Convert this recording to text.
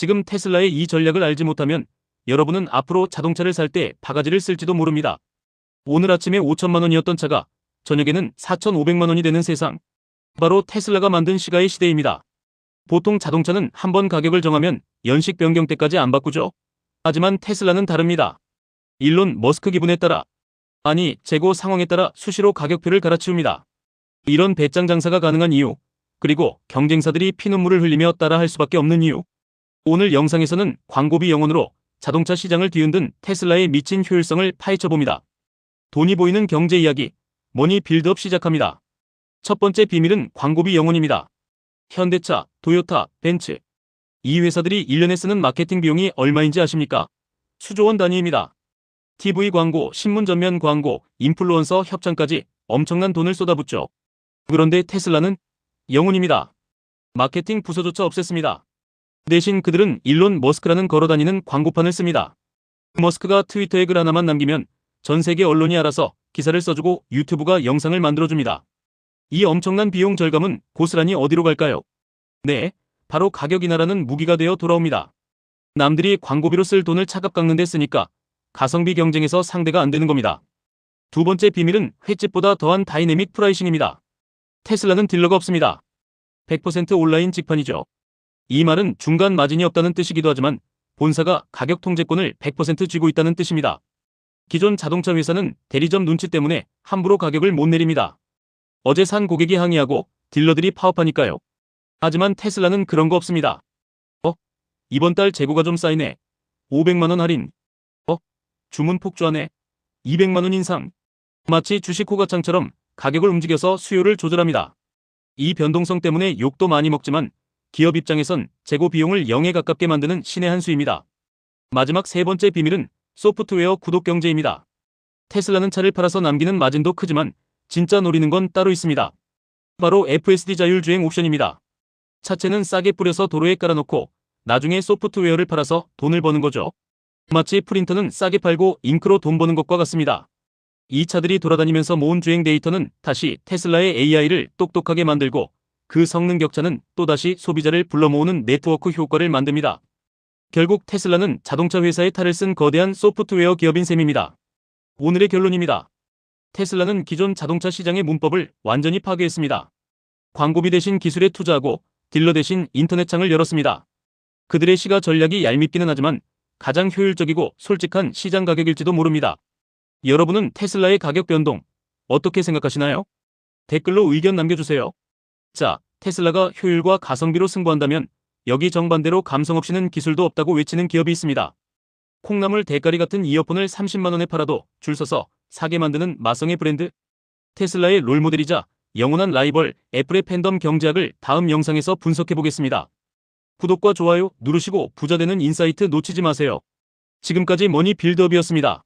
지금 테슬라의 이 전략을 알지 못하면 여러분은 앞으로 자동차를 살 때 바가지를 쓸지도 모릅니다. 오늘 아침에 5천만 원이었던 차가 저녁에는 4,500만 원이 되는 세상. 바로 테슬라가 만든 시가의 시대입니다. 보통 자동차는 한 번 가격을 정하면 연식 변경 때까지 안 바꾸죠. 하지만 테슬라는 다릅니다. 일론 머스크 기분에 따라 아니 재고 상황에 따라 수시로 가격표를 갈아치웁니다. 이런 배짱 장사가 가능한 이유 그리고 경쟁사들이 피눈물을 흘리며 따라할 수밖에 없는 이유 오늘 영상에서는 광고비 영혼으로 자동차 시장을 뒤흔든 테슬라의 미친 효율성을 파헤쳐봅니다. 돈이 보이는 경제 이야기 머니 빌드업 시작합니다. 첫 번째 비밀은 광고비 영혼입니다. 현대차, 도요타, 벤츠 이 회사들이 1년에 쓰는 마케팅 비용이 얼마인지 아십니까? 수조원 단위입니다. TV 광고, 신문 전면 광고, 인플루언서 협찬까지 엄청난 돈을 쏟아붓죠. 그런데 테슬라는 영혼입니다. 마케팅 부서조차 없앴습니다. 대신 그들은 일론 머스크라는 걸어다니는 광고판을 씁니다. 머스크가 트위터에 글 하나만 남기면 전 세계 언론이 알아서 기사를 써주고 유튜브가 영상을 만들어줍니다. 이 엄청난 비용 절감은 고스란히 어디로 갈까요? 네, 바로 가격 인하라는 무기가 되어 돌아옵니다. 남들이 광고비로 쓸 돈을 차갑 깎는 데 쓰니까 가성비 경쟁에서 상대가 안 되는 겁니다. 두 번째 비밀은 횟집보다 더한 다이내믹 프라이싱입니다. 테슬라는 딜러가 없습니다. 100% 온라인 직판이죠. 이 말은 중간 마진이 없다는 뜻이기도 하지만 본사가 가격 통제권을 100% 쥐고 있다는 뜻입니다. 기존 자동차 회사는 대리점 눈치 때문에 함부로 가격을 못 내립니다. 어제 산 고객이 항의하고 딜러들이 파업하니까요. 하지만 테슬라는 그런 거 없습니다. 어? 이번 달 재고가 좀 쌓이네. 500만원 할인. 어? 주문 폭주하네. 200만원 인상. 마치 주식 호가창처럼 가격을 움직여서 수요를 조절합니다. 이 변동성 때문에 욕도 많이 먹지만 기업 입장에선 재고 비용을 0에 가깝게 만드는 신의 한 수입니다. 마지막 세 번째 비밀은 소프트웨어 구독 경제입니다. 테슬라는 차를 팔아서 남기는 마진도 크지만 진짜 노리는 건 따로 있습니다. 바로 FSD 자율주행 옵션입니다. 차체는 싸게 뿌려서 도로에 깔아놓고 나중에 소프트웨어를 팔아서 돈을 버는 거죠. 마치 프린터는 싸게 팔고 잉크로 돈 버는 것과 같습니다. 이 차들이 돌아다니면서 모은 주행 데이터는 다시 테슬라의 AI를 똑똑하게 만들고 그 성능 격차는 또다시 소비자를 불러 모으는 네트워크 효과를 만듭니다. 결국 테슬라는 자동차 회사의 탈을 쓴 거대한 소프트웨어 기업인 셈입니다. 오늘의 결론입니다. 테슬라는 기존 자동차 시장의 문법을 완전히 파괴했습니다. 광고비 대신 기술에 투자하고 딜러 대신 인터넷 창을 열었습니다. 그들의 시가 전략이 얄밉기는 하지만 가장 효율적이고 솔직한 시장 가격일지도 모릅니다. 여러분은 테슬라의 가격 변동 어떻게 생각하시나요? 댓글로 의견 남겨주세요. 자, 테슬라가 효율과 가성비로 승부한다면 여기 정반대로 감성 없이는 기술도 없다고 외치는 기업이 있습니다. 콩나물 대가리 같은 이어폰을 30만원에 팔아도 줄 서서 사게 만드는 마성의 브랜드? 테슬라의 롤모델이자 영원한 라이벌 애플의 팬덤 경제학을 다음 영상에서 분석해 보겠습니다. 구독과 좋아요 누르시고 부자되는 인사이트 놓치지 마세요. 지금까지 머니 빌드업이었습니다.